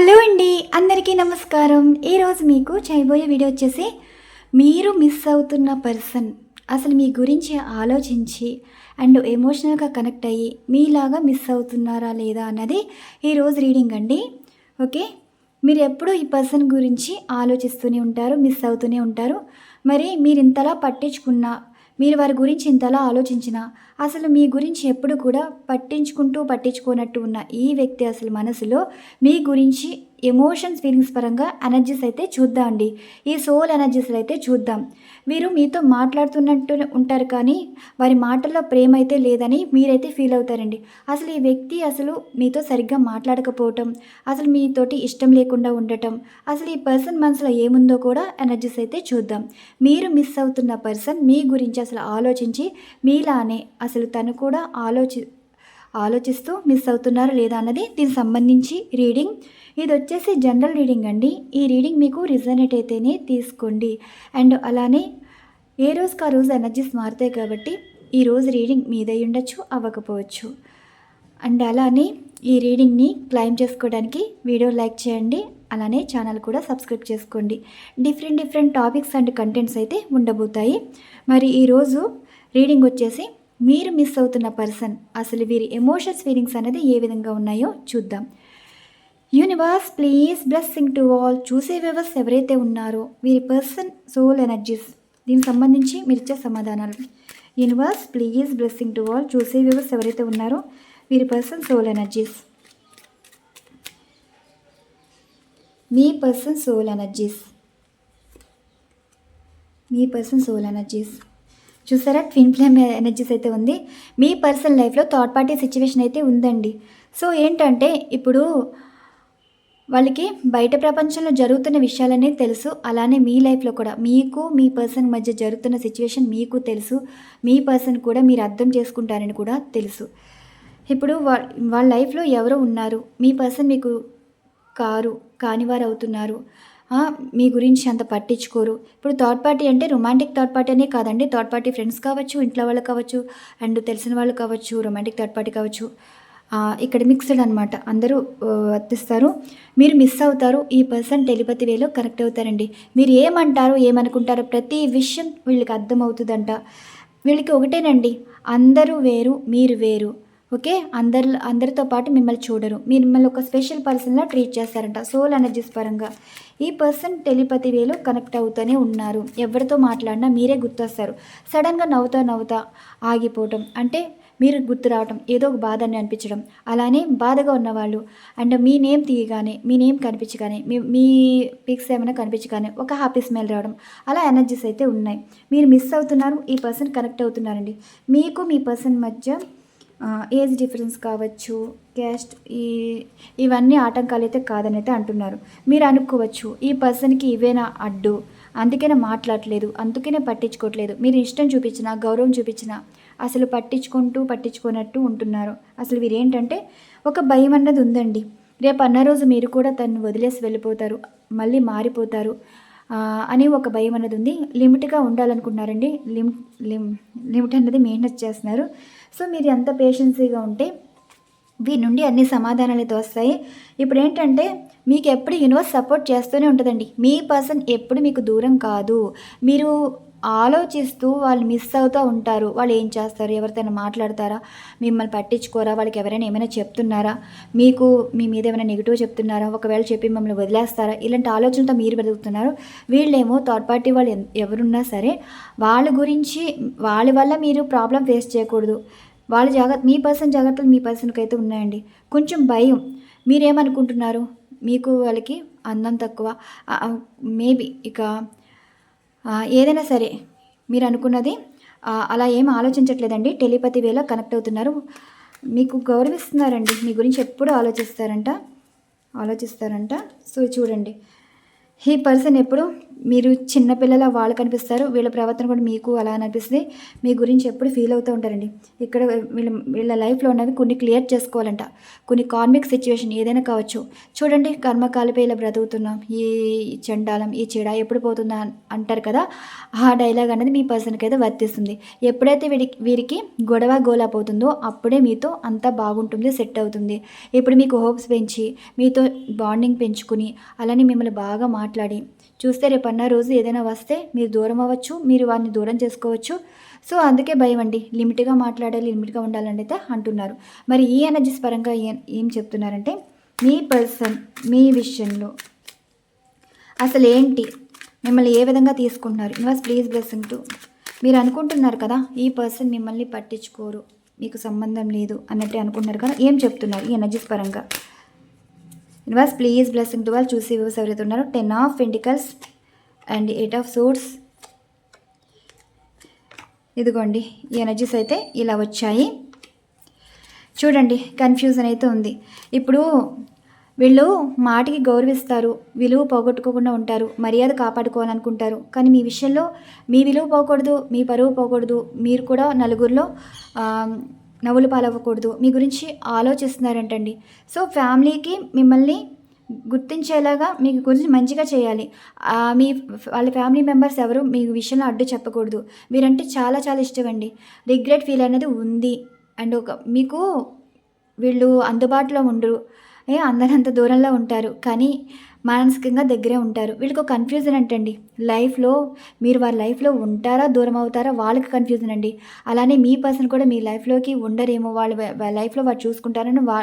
Hello అండి అందరికీ నమస్కారం. ఈరోజు మీకు చేయబోయే వీడియో వచ్చేసి మీరు మిస్ అవుతున్న పర్సన్ అసలు మీ గురించి ఆలోచించి అండ్ ఎమోషనల్గా కనెక్ట్ అయ్యి మీలాగా మిస్ అవుతున్నారా లేదా అన్నది ఈరోజు రీడింగ్ అండి. ఓకే మీరు ఎప్పుడూ ఈ పర్సన్ గురించి ఆలోచిస్తూనే ఉంటారు మిస్ అవుతూనే ఉంటారు. మరి మీరు ఇంతలా పట్టించుకున్న మీరు వారి గురించి ఇంతలా ఆలోచించిన అసలు మీ గురించి ఎప్పుడు కూడా పట్టించుకుంటూ పట్టించుకోనట్టు ఉన్న ఈ వ్యక్తి అసలు మనసులో మీ గురించి ఎమోషన్స్ ఫీలింగ్స్ పరంగా ఎనర్జీస్ అయితే చూద్దాం అండి? ఈ సోల్ ఎనర్జీస్ అయితే చూద్దాం. వీరు మీతో మాట్లాడుతున్నట్టు ఉంటారు కానీ వారి మాటల్లో ప్రేమ అయితే లేదని మీరైతే ఫీల్ అవుతారండి. అసలు ఈ వ్యక్తి అసలు మీతో సరిగ్గా మాట్లాడకపోవటం అసలు మీతోటి ఇష్టం లేకుండా ఉండటం అసలు ఈ పర్సన్ మనసులో ఏముందో కూడా ఎనర్జీస్ అయితే చూద్దాం. మీరు మిస్ అవుతున్న పర్సన్ మీ గురించి అసలు ఆలోచించి మీలానే అసలు తను కూడా ఆలోచి ఆలోచిస్తూ మిస్ అవుతున్నారా లేదా అన్నది దీనికి సంబంధించి రీడింగ్ ఇది వచ్చేసి జనరల్ రీడింగ్ అండి. ఈ రీడింగ్ మీకు రిజనేట్ అయితేనే తీసుకోండి. అండ్ అలానే ఏ రోజుకి ఆ రోజు ఎనర్జీస్ మారుతాయి కాబట్టి ఈ రోజు రీడింగ్ మీదై ఉండొచ్చు అవ్వకపోవచ్చు. అండ్ అలానే ఈ రీడింగ్ని క్లైమ్ చేసుకోవడానికి వీడియో లైక్ చేయండి. అలానే ఛానల్ కూడా సబ్స్క్రైబ్ చేసుకోండి. Different different topics and contents అయితే ఉండబోతాయి. మరి ఈరోజు రీడింగ్ వచ్చేసి మీరు మిస్ అవుతున్న పర్సన్ అసలు వీరి ఎమోషన్స్ ఫీలింగ్స్ అనేది ఏ విధంగా ఉన్నాయో చూద్దాం. Universe please blessing to all చూసే వ్యవస్థ ఎవరైతే ఉన్నారో వీరి పర్సన్ సోల్ ఎనర్జీస్ దీనికి సంబంధించి మీరు ఇచ్చే సమాధానాలు. Universe please blessing to all చూసే వ్యవస్థ ఎవరైతే ఉన్నారో వీరి పర్సన్ సోల్ ఎనర్జీస్ మీ పర్సన్ సోల్ ఎనర్జీస్ మీ పర్సన్ సోల్ ఎనర్జీస్ చూసారా? ట్విన్ ఫ్లేమ్ ఎనర్జీస్ అయితే ఉంది. మీ పర్సనల్ లైఫ్లో థర్డ్ పార్టీ సిచ్యువేషన్ అయితే ఉందండి. సో ఏంటంటే ఇప్పుడు వాళ్ళకి బయట ప్రపంచంలో జరుగుతున్న విషయాలనే తెలుసు. అలానే మీ లైఫ్లో కూడా. మీకు మీ పర్సన్ మధ్య జరుగుతున్న సిచ్యువేషన్ మీకు తెలుసు. మీ పర్సన్ కూడా మీరు అర్థం చేసుకుంటారని కూడా తెలుసు. ఇప్పుడు వా వాళ్ళ లైఫ్లో ఎవరో ఉన్నారు. మీ పర్సన్ మీకు కారు కానివారు అవుతున్నారు. మీ గురించి అంత పట్టించుకోరు. ఇప్పుడు థర్డ్ పార్టీ అంటే రొమాంటిక్ థర్డ్ పార్టీ అనే కాదండి. థర్డ్ పార్టీ ఫ్రెండ్స్ కావచ్చు ఇంట్లో వాళ్ళు కావచ్చు అండ్ తెలిసిన వాళ్ళు కావచ్చు రొమాంటిక్ థర్డ్ పార్టీ కావచ్చు. ఇక్కడ మిక్స్డ్ అనమాట అందరూ వర్తిస్తారు. మీరు మిస్ అవుతారు. ఈ పర్సన్ టెలిపతి వేలో కనెక్ట్ అవుతారండి. మీరు ఏమంటారు ఏమనుకుంటారో ప్రతి విషయం వీళ్ళకి అర్థమవుతుందంట. వీళ్ళకి ఒకటేనండి. అందరూ వేరు మీరు వేరు. ఓకే? అందరి అందరితో పాటు మిమ్మల్ని చూడరు. మీరు మిమ్మల్ని ఒక స్పెషల్ పర్సన్లా ట్రీట్ చేస్తారంట సోల్ ఎనర్జీస్ పరంగా. ఈ పర్సన్ టెలిపతి వేలో కనెక్ట్ అవుతూనే ఉన్నారు. ఎవరితో మాట్లాడినా మీరే గుర్తొస్తారు. సడన్గా నవ్వుతా నవ్వుతా ఆగిపోవటం అంటే మీరు గుర్తు రావటం ఏదో ఒక బాధ అని అనిపించడం. అలానే బాధగా ఉన్నవాళ్ళు అండ్ మీ నేమ్ తీయగానే మీ నేమ్ కనిపించగానే మీ మీ పిక్స్ ఏమైనా కనిపించగానే ఒక హ్యాపీ స్మెల్ రావడం. అలా ఎనర్జీస్ అయితే ఉన్నాయి. మీరు మిస్ అవుతున్నారు ఈ పర్సన్ కనెక్ట్ అవుతున్నారండి. మీకు మీ పర్సన్ మధ్య ఏజ్ డిఫరెన్స్ కావచ్చు క్యాస్ట్ ఈ ఇవన్నీ ఆటంకాలు అయితే కాదని అయితే అంటున్నారు. మీరు అనుకోవచ్చు ఈ పర్సన్కి ఇవేనా అడ్డు? అందుకనే మాట్లాడలేదు అందుకనే పట్టించుకోవట్లేదు. మీరు ఇష్టం చూపించినా గౌరవం చూపించినా అసలు పట్టించుకుంటూ పట్టించుకున్నట్టు ఉంటున్నారు. అసలు వీరు ఏంటంటే ఒక భయం అన్నది ఉందండి. రేపు అన్న రోజు మీరు కూడా తను వదిలేసి వెళ్ళిపోతారు మళ్ళీ మారిపోతారు అని ఒక భయం అన్నది ఉంది. లిమిట్గా ఉండాలనుకుంటున్నారండి. లిమిట్ లిమ్ లిమిట్ అన్నది మెయింటైన్ చేస్తున్నారు. సో మీరు ఎంత పేషెన్సీగా ఉంటే వీరి నుండి అన్ని సమాధానాలు అయితే వస్తాయి. ఇప్పుడు ఏంటంటే మీకు ఎప్పుడు యూనివర్స్ సపోర్ట్ చేస్తూనే ఉంటుందండి. మీ పర్సన్ ఎప్పుడు మీకు దూరం కాదు. మీరు ఆలోచిస్తూ వాళ్ళు మిస్ అవుతూ ఉంటారు. వాళ్ళు ఏం చేస్తారు? ఎవరితోనైనా మాట్లాడతారా? మిమ్మల్ని పట్టించుకోరా? వాళ్ళకి ఎవరైనా ఏమైనా చెప్తున్నారా? మీకు మీ మీద ఏమైనా నెగిటివ్ చెప్తున్నారా? ఒకవేళ చెప్పి మిమ్మల్ని వదిలేస్తారా? ఇలాంటి ఆలోచనతో మీరు బతుకుతున్నారు. వీళ్ళేమో థర్డ్ పార్టీ వాళ్ళు ఎవరున్నా సరే వాళ్ళ గురించి వాళ్ళ వల్ల మీరు ప్రాబ్లం ఫేస్ చేయకూడదు. వాళ్ళ జాగ్రత్త మీ పర్సన్ జాగ్రత్తలు మీ పర్సన్కి అయితే ఉన్నాయండి. కొంచెం భయం. మీరేమనుకుంటున్నారు? మీకు వాళ్ళకి అందం తక్కువ. మేబీ ఇక ఏదైనా సరే మీరు అనుకున్నది అలా ఏం ఆలోచించట్లేదండి. టెలిపతి వేలో కనెక్ట్ అవుతున్నారు. మీకు గౌరవిస్తున్నారండి. మీ గురించి ఎప్పుడు ఆలోచిస్తారంట? ఆలోచిస్తారంట? సో చూడండి. ఈ పర్సన్ ఎప్పుడు మీరు చిన్నపిల్లల వాళ్ళు కనిపిస్తారు వీళ్ళ ప్రవర్తన కూడా మీకు అలా అనిపిస్తుంది. మీ గురించి ఎప్పుడు ఫీల్ అవుతూ ఉంటారండి. ఇక్కడ వీళ్ళ వీళ్ళ లైఫ్లో ఉన్నవి కొన్ని క్లియర్ చేసుకోవాలంట. కొన్ని కార్మిక్ సిచ్యువేషన్ ఏదైనా కావచ్చు. చూడండి కర్మకాలిపై ఇలా బ్రతుకుతున్నాం. ఈ చండాలం ఈ చెడ ఎప్పుడు పోతుందా అంటారు కదా? ఆ డైలాగ్ అనేది మీ పర్సన్కి అయితే వర్తిస్తుంది. ఎప్పుడైతే వీడికి వీరికి గొడవ గోలా పోతుందో అప్పుడే మీతో అంతా బాగుంటుంది సెట్ అవుతుంది. ఇప్పుడు మీకు హోప్స్ పెంచి మీతో బాండింగ్ పెంచుకుని అలానే మిమ్మల్ని బాగా మాట్లాడి చూస్తే రేపు కన్నా రోజు ఏదైనా వస్తే మీరు దూరం అవ్వచ్చు మీరు వారిని దూరం చేసుకోవచ్చు. సో అందుకే భయం అండి. లిమిట్గా మాట్లాడాలి లిమిట్గా ఉండాలని అయితే అంటున్నారు. మరి ఈ ఎనర్జీస్ పరంగా ఏం ఏం చెప్తున్నారంటే మీ పర్సన్ మీ విషయంలో అసలు ఏంటి? మిమ్మల్ని ఏ విధంగా తీసుకుంటున్నారు? ఇన్వాస్ ప్లీజ్ బ్లెస్సింగ్ టు మీరు అనుకుంటున్నారు కదా ఈ పర్సన్ మిమ్మల్ని పట్టించుకోరు మీకు సంబంధం లేదు అన్నట్టు అనుకుంటున్నారు కదా ఏం చెప్తున్నారు ఈ ఎనర్జీస్ పరంగా? ఇన్వాస్ ప్లీజ్ బ్లెస్సింగ్ టు వాళ్ళు చూసి వ్యూస్ ఎవరైతే ఉన్నారో ten of pentacles and eight of suits ఇదిగోండి ఈ ఎనర్జీస్ అయితే ఇలా వచ్చాయి. చూడండి కన్ఫ్యూజన్ అయితే ఉంది. ఇప్పుడు వీళ్ళు మాటికి గౌరవిస్తారు విలువ పోగొట్టుకోకుండా ఉంటారు మర్యాద కాపాడుకోవాలనుకుంటారు. కానీ మీ విషయంలో మీ విలువ పోకూడదు మీ పరువు పోకూడదు. మీరు కూడా నలుగురిలో నవ్వులు పాలవ్వకూడదు. మీ గురించి ఆలోచిస్తున్నారంటండి. సో ఫ్యామిలీకి మిమ్మల్ని గుర్తించేలాగా మీ గురించి మంచిగా చేయాలి. మీ వాళ్ళ ఫ్యామిలీ మెంబర్స్ ఎవరు మీ విషయంలో అడ్డు చెప్పకూడదు. మీరంటే చాలా చాలా ఇష్టం అండి రిగ్రెట్ ఫీల్ అనేది ఉంది. అండ్ ఒక మీకు వీళ్ళు అందుబాటులో ఉండరు. ఏ అందరంత దూరంలో ఉంటారు. కానీ మానసికంగా దగ్గరే ఉంటారు. వీళ్ళకి ఒక కన్ఫ్యూజన్ అంటండి. లైఫ్లో మీరు వారి లైఫ్లో ఉంటారా దూరం అవుతారా వాళ్ళకి కన్ఫ్యూజన్ అండి. అలానే మీ పర్సన్ కూడా మీ లైఫ్లోకి ఉండరేమో. వాళ్ళ లైఫ్లో వారు చూసుకుంటారని వా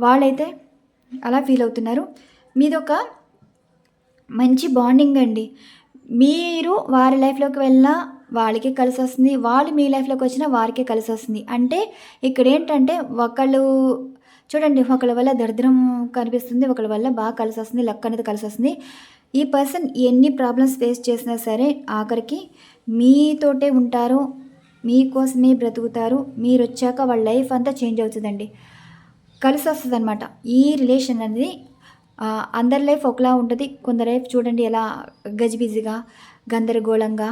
వాళ్ళైతే అలా ఫీల్ అవుతున్నారు. మీదొక మంచి బాండింగ్ అండి. మీరు వారి లైఫ్లోకి వెళ్ళినా వాళ్ళకి కలిసి వస్తుంది వాళ్ళు మీ లైఫ్లోకి వచ్చినా వారికే కలిసి వస్తుంది అంటే ఇక్కడ ఏంటంటే ఒకళ్ళు చూడండి ఒకళ్ళ వల్ల దరిద్రం కనిపిస్తుంది ఒకళ్ళ వల్ల బాగా కలిసి వస్తుంది లక్ అనేది కలిసి వస్తుంది ఈ పర్సన్ ఎన్ని ప్రాబ్లమ్స్ ఫేస్ చేసినా సరే ఆఖరికి మీతోటే ఉంటారు మీకోసమే బ్రతుకుతారు మీరు వచ్చాక వాళ్ళ లైఫ్ అంతా చేంజ్ అవుతుందండి. కలిసి వస్తుంది అనమాట ఈ రిలేషన్ అనేది అందరి లైఫ్ ఒకలా ఉంటుంది. కొందరి లైఫ్ చూడండి ఎలా గజిబిజిగా గందరగోళంగా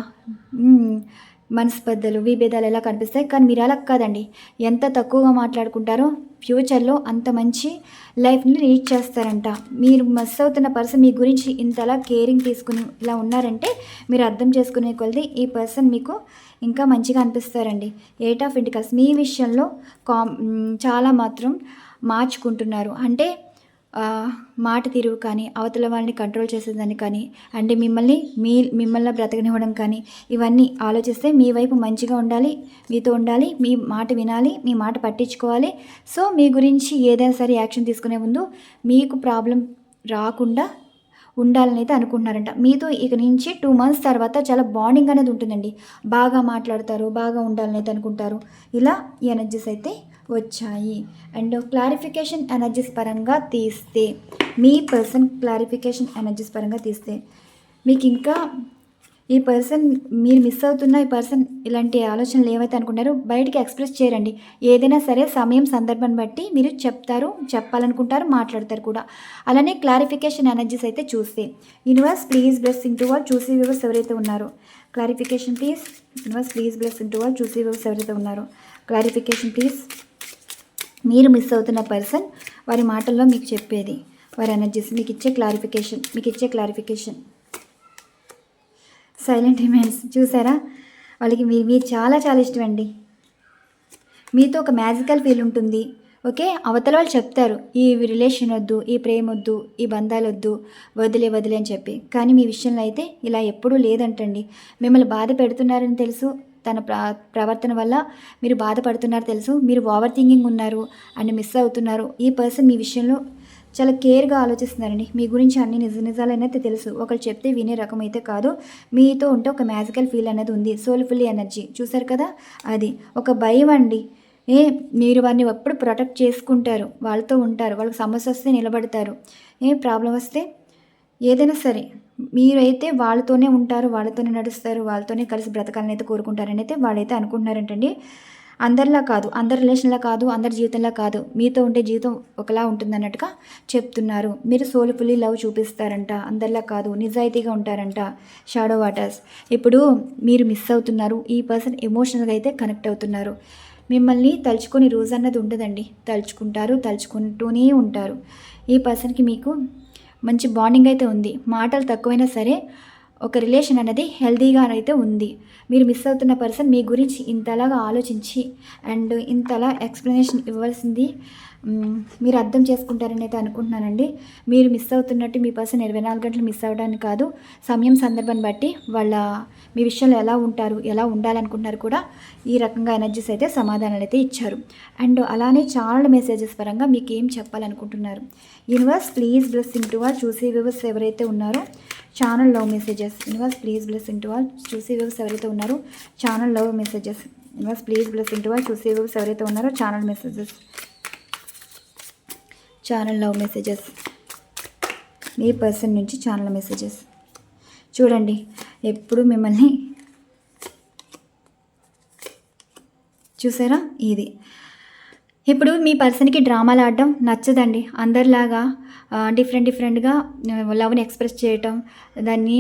మనస్పర్ధలు విభేదాలు ఎలా కనిపిస్తాయి. కానీ మీరు అలా కాదండి. ఎంత తక్కువగా మాట్లాడుకుంటారో ఫ్యూచర్లో అంత మంచి లైఫ్ని రీచ్ చేస్తారంట. మీరు మిస్ అవుతున్న పర్సన్ మీ గురించి ఇంతలా కేరింగ్ తీసుకుని ఇలా ఉన్నారంటే మీరు అర్థం చేసుకునే కొలది ఈ పర్సన్ మీకు ఇంకా మంచిగా అనిపిస్తారండి. Eight of ఇంటికల్స్. మీ విషయంలో కామ్ చాలా మాత్రం మార్చుకుంటున్నారు. అంటే మాట తీరువు కానీ అవతల వాళ్ళని కంట్రోల్ చేసేదాన్ని కానీ అంటే మిమ్మల్ని మీ మిమ్మల్ని బ్రతకనివ్వడం కానీ ఇవన్నీ ఆలోచిస్తే మీ వైపు మంచిగా ఉండాలి మీతో ఉండాలి మీ మాట వినాలి మీ మాట పట్టించుకోవాలి. సో మీ గురించి ఏదైనా సరే యాక్షన్ తీసుకునే ముందు మీకు ప్రాబ్లం రాకుండా ఉండాలని అయితే అనుకుంటున్నారంట. మీతో ఇక నుంచి టూ మంత్స్ తర్వాత చాలా బాండింగ్ అనేది ఉంటుందండి. బాగా మాట్లాడతారు బాగా ఉండాలని అయితే అనుకుంటారు. ఇలా ఈ ఎనర్జీస్ అయితే వచ్చాయి. అండ్ క్లారిఫికేషన్ ఎనర్జీస్ పరంగా తీస్తే మీ పర్సన్ క్లారిఫికేషన్ ఎనర్జీస్ పరంగా తీస్తే మీకు ఇంకా ఈ పర్సన్ మీరు మిస్ అవుతున్న ఈ పర్సన్ ఇలాంటి ఆలోచనలు ఏవైతే అనుకుంటారో బయటికి ఎక్స్ప్రెస్ చేయరండి. ఏదైనా సరే సమయం సందర్భం బట్టి మీరు చెప్తారు చెప్పాలనుకుంటారు మాట్లాడతారు కూడా. అలానే క్లారిఫికేషన్ ఎనర్జీస్ అయితే చూస్తే. యూనివర్స్ ప్లీజ్ బ్లెస్సింగ్ టు వాళ్ళు చూసి వ్యూవర్స్ ఎవరైతే ఉన్నారో. Clarification please universe please blessing to వాళ్ళు చూసి వ్యూవర్స్ ఎవరైతే ఉన్నారో. Clarification please. మీరు మిస్ అవుతున్న పర్సన్ వారి మాటల్లో మీకు చెప్పేది. వారి ఎనర్జీస్ మీకు ఇచ్చే క్లారిఫికేషన్ మీకు ఇచ్చే క్లారిఫికేషన్ సైలెంట్ రిమైన్స్ చూసారా? వాళ్ళకి మీ మీరు చాలా చాలా ఇష్టం అండి మీతో ఒక మ్యాజికల్ ఫీల్ ఉంటుంది. ఓకే? అవతల వాళ్ళు చెప్తారు. ఈ రిలేషన్ వద్దు ఈ ప్రేమ వద్దు ఈ బంధాలు వద్దు వదిలే వదిలే అని చెప్పి. కానీ మీ విషయంలో అయితే ఇలా ఎప్పుడూ లేదంటండి. మిమ్మల్ని బాధ పెడుతున్నారని తెలుసు. తన ప్ర ప్రవర్తన వల్ల మీరు బాధపడుతున్నారు తెలుసు. మీరు ఓవర్ థింకింగ్ ఉన్నారు అండ్ మిస్ అవుతున్నారు. ఈ పర్సన్ మీ విషయంలో చాలా కేర్గా ఆలోచిస్తున్నారండి. మీ గురించి అన్ని నిజ నిజాలైనైతే తెలుసు. ఒకరు చెప్తే వినే రకం అయితే కాదు. మీతో ఉంటే ఒక మ్యాజికల్ ఫీల్ అనేది ఉంది. Soulfully energy. చూసారు కదా? అది. ఒక భయం అండి. ఏ మీరు వారిని ఎప్పుడు ప్రొటెక్ట్ చేసుకుంటారు. వాళ్ళతో ఉంటారు. వాళ్ళకి సమస్య వస్తే నిలబడతారు. ఏ ప్రాబ్లం వస్తే ఏదైనా సరే మీరైతే వాళ్ళతోనే ఉంటారు వాళ్ళతోనే నడుస్తారు వాళ్ళతోనే కలిసి బ్రతకాలని అయితే కోరుకుంటారని అయితే వాళ్ళైతే అనుకుంటున్నారంటండి. అందరిలా కాదు అందరి రిలేషన్లా కాదు అందరి జీవితంలా కాదు మీతో ఉండే జీవితం ఒకలా ఉంటుంది అన్నట్టుగా చెప్తున్నారు. మీరు సోల్ఫుల్లీ లవ్ చూపిస్తారంట అందరిలా కాదు నిజాయితీగా ఉంటారంట షాడో వాటర్స్. ఇప్పుడు మీరు మిస్ అవుతున్నారు ఈ పర్సన్ ఎమోషనల్గా అయితే కనెక్ట్ అవుతున్నారు. మిమ్మల్ని తలుచుకొని రోజు అన్నది ఉండదండి. తలుచుకుంటారు తలుచుకుంటూనే ఉంటారు. ఈ పర్సన్కి మీకు మంచి బాండింగ్ అయితే ఉంది. మాటలు తక్కువైనా సరే ఒక రిలేషన్ అనేది హెల్తీగా అయితే ఉంది. మీరు మిస్ అవుతున్న పర్సన్ మీ గురించి ఇంతలాగా ఆలోచించి అండ్ ఇంతలా ఎక్స్ప్లెనేషన్ ఇవ్వాల్సింది మీరు అర్థం చేసుకుంటారని అయితే అనుకుంటున్నానండి. మీరు మిస్ అవుతున్నట్టు మీ పర్సన్ ఇరవై నాలుగు గంటలు మిస్ అవ్వడానికి కాదు సమయం సందర్భాన్ని బట్టి వాళ్ళ మీ విషయంలో ఎలా ఉంటారు ఎలా ఉండాలనుకుంటున్నారు కూడా ఈ రకంగా ఎనర్జీస్ అయితే సమాధానాలు అయితే ఇచ్చారు. అండ్ అలానే చాలా మెసేజెస్ పరంగా మీకు ఏం చెప్పాలనుకుంటున్నారు? Universe please blessing to all చూసే వ్యూవర్స్ ఎవరైతే ఉన్నారో channel love messages universe please blessing to all చూసే వ్యూవర్స్ ఎవరైతే ఉన్నారో channel love messages universe please blessing to all చూసే వ్యూవర్స్ ఎవరైతే ఉన్నారో channel messages channel love messages మీ పర్సన్ నుంచి ఛానల్ మెసేజెస్ చూడండి ఎప్పుడు మిమ్మల్ని చూసారా? ఇది. ఇప్పుడు మీ పర్సన్కి డ్రామాలు ఆడడం నచ్చదండి. అందరిలాగా డిఫరెంట్ డిఫరెంట్గా లవ్ని ఎక్స్ప్రెస్ చేయటం దాన్ని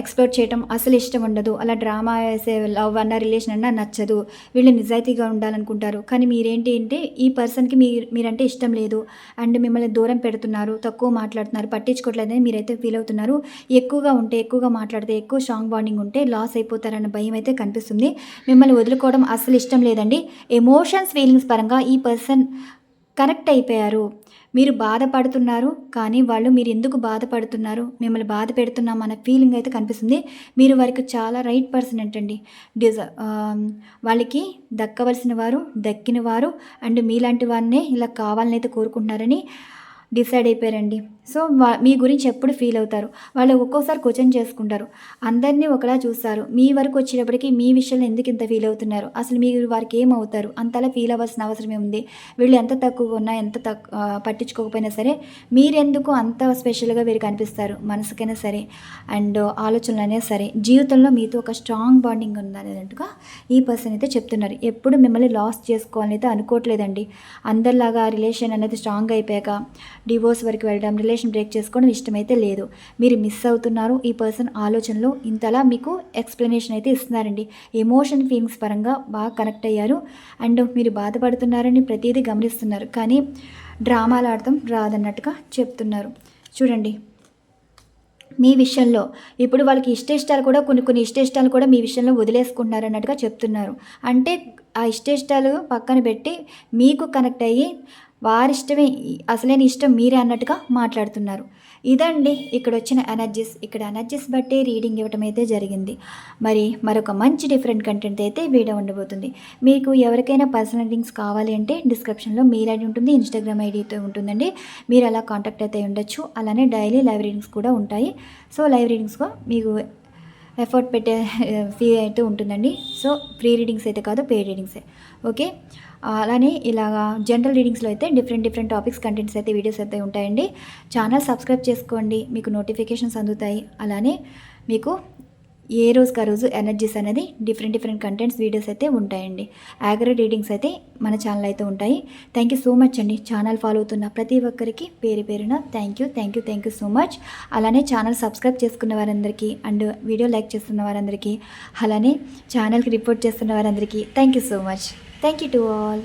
ఎక్స్ప్లోర్ చేయటం అసలు ఇష్టం ఉండదు. అలా డ్రామా వేసే లవ్ అన్న రిలేషన్ అన్న నచ్చదు. వీళ్ళు నిజాయితీగా ఉండాలనుకుంటారు. కానీ మీరేంటి అంటే ఈ పర్సన్కి మీ మీరంటే ఇష్టం లేదు. అండ్ మిమ్మల్ని దూరం పెడుతున్నారు తక్కువ మాట్లాడుతున్నారు పట్టించుకోవట్లేదని మీరైతే ఫీల్ అవుతున్నారు. ఎక్కువగా ఉంటే ఎక్కువగా మాట్లాడితే ఎక్కువ స్ట్రాంగ్ బాండింగ్ ఉంటే లాస్ అయిపోతారన్న భయం అయితే కనిపిస్తుంది. మిమ్మల్ని వదులుకోవడం అసలు ఇష్టం లేదండి. ఎమోషన్స్ ఫీలింగ్స్ పరంగా ఈ పర్సన్ కనెక్ట్ అయిపోయారు. మీరు బాధపడుతున్నారు కానీ వాళ్ళు మీరు ఎందుకు బాధపడుతున్నారు? మిమ్మల్ని బాధ పెడుతున్నాం అన్న ఫీలింగ్ అయితే కనిపిస్తుంది. మీరు వారికి చాలా రైట్ పర్సన్ ఏంటండి డిజ వాళ్ళకి దక్కవలసిన వారు దక్కిన వారు అండ్ మీలాంటి వారినే ఇలా కావాలని అయితే కోరుకుంటున్నారని డిసైడ్ అయిపోయారండి. సో మీ గురించి ఎప్పుడు ఫీల్ అవుతారు? వాళ్ళు ఒక్కోసారి క్వశ్చన్ చేసుకుంటారు. అందరినీ ఒకలా చూస్తారు. మీ వరకు వచ్చేటప్పటికి మీ విషయంలో ఎందుకు ఇంత ఫీల్ అవుతున్నారు? అసలు మీరు వారికి ఏమవుతారు అంతలా ఫీల్ అవ్వాల్సిన అవసరమే ఉంది వీళ్ళు ఎంత తక్కువగా ఉన్నా ఎంత తక్కువ పట్టించుకోకపోయినా సరే మీరెందుకు అంత స్పెషల్గా వీరికి అనిపిస్తారు? మనసుకైనా సరే అండ్ ఆలోచనలైనా సరే జీవితంలో మీతో ఒక స్ట్రాంగ్ బాండింగ్ ఉందనేటట్టుగా ఈ పర్సన్ అయితే చెప్తున్నారు. ఎప్పుడు మిమ్మల్ని లాస్ చేసుకోవాలని అయితే అనుకోవట్లేదండి. అందరిలాగా రిలేషన్ అనేది స్ట్రాంగ్ అయిపోయాక డివోర్స్ వరకు వెళ్ళడం రిలేషన్ బ్రేక్ చేసుకోవడం ఇష్టమైతే లేదు. మీరు మిస్ అవుతున్నారు ఈ పర్సన్ ఆలోచనలో. ఇంతలా మీకు ఎక్స్ప్లెనేషన్ అయితే ఇస్తున్నారండి. ఎమోషన్ ఫీలింగ్స్ పరంగా బాగా కనెక్ట్ అయ్యారు. అండ్ మీరు బాధపడుతున్నారని ప్రతిదీ గమనిస్తున్నారు. కానీ డ్రామాలు ఆడటం రాదన్నట్టుగా చెప్తున్నారు. చూడండి. మీ విషయంలో. ఇప్పుడు వాళ్ళకి ఇష్ట ఇష్టాలు కూడా కొన్ని కొన్ని ఇష్ట ఇష్టాలు కూడా మీ విషయంలో వదిలేసుకుంటున్నారు అన్నట్టుగా చెప్తున్నారు. అంటే ఆ ఇష్ట ఇష్టాలు పక్కన పెట్టి మీకు కనెక్ట్ అయ్యి వారిష్టమే అసలైన ఇష్టం మీరే అన్నట్టుగా మాట్లాడుతున్నారు. ఇదండి ఇక్కడ వచ్చిన ఎనర్జీస్ ఇక్కడ ఎనర్జీస్ బట్టే రీడింగ్ ఇవ్వటం అయితే జరిగింది. మరి మరొక మంచి డిఫరెంట్ కంటెంట్ అయితే వీడియో ఉండబోతుంది. మీకు ఎవరికైనా పర్సనల్ లింక్స్ కావాలి అంటే డిస్క్రిప్షన్లో మెయిల్ ఐడి ఉంటుంది ఇన్స్టాగ్రామ్ ఐడితో ఉంటుందండి. మీరు అలా కాంటాక్ట్ అయితే ఉండొచ్చు. అలానే డైలీ లైవ్ రీడింగ్స్ కూడా ఉంటాయి. సో లైవ్ రీడింగ్స్గా మీకు ఎఫర్ట్ పెట్టే ఫీ అయితే ఉంటుందండి. సో ఫ్రీ రీడింగ్స్ అయితే కాదు పే రీడింగ్సే ఓకే? అలానే ఇలాగా జనరల్ రీడింగ్స్లో అయితే డిఫరెంట్ డిఫరెంట్ టాపిక్స్ కంటెంట్స్ అయితే వీడియోస్ అయితే ఉంటాయండి. ఛానల్ సబ్స్క్రైబ్ చేసుకోండి. మీకు నోటిఫికేషన్స్ అందుతాయి. అలానే మీకు ఏ రోజుకి ఆ రోజు ఎనర్జీస్ అనేది డిఫరెంట్ డిఫరెంట్ కంటెంట్స్ వీడియోస్ అయితే ఉంటాయండి. యాగరీ రీడింగ్స్ అయితే మన ఛానల్ అయితే ఉంటాయి. థ్యాంక్ యూ సో మచ్ అండి. ఛానల్ ఫాలో అవుతున్న ప్రతి ఒక్కరికి పేరు పేరున thank you thank you thank you so much అలానే ఛానల్ సబ్స్క్రైబ్ చేసుకున్న వారందరికీ అండ్ వీడియో లైక్ చేస్తున్న వారందరికీ అలానే ఛానల్కి రిపోర్ట్ చేస్తున్న వారందరికీ thank you so much thank you to all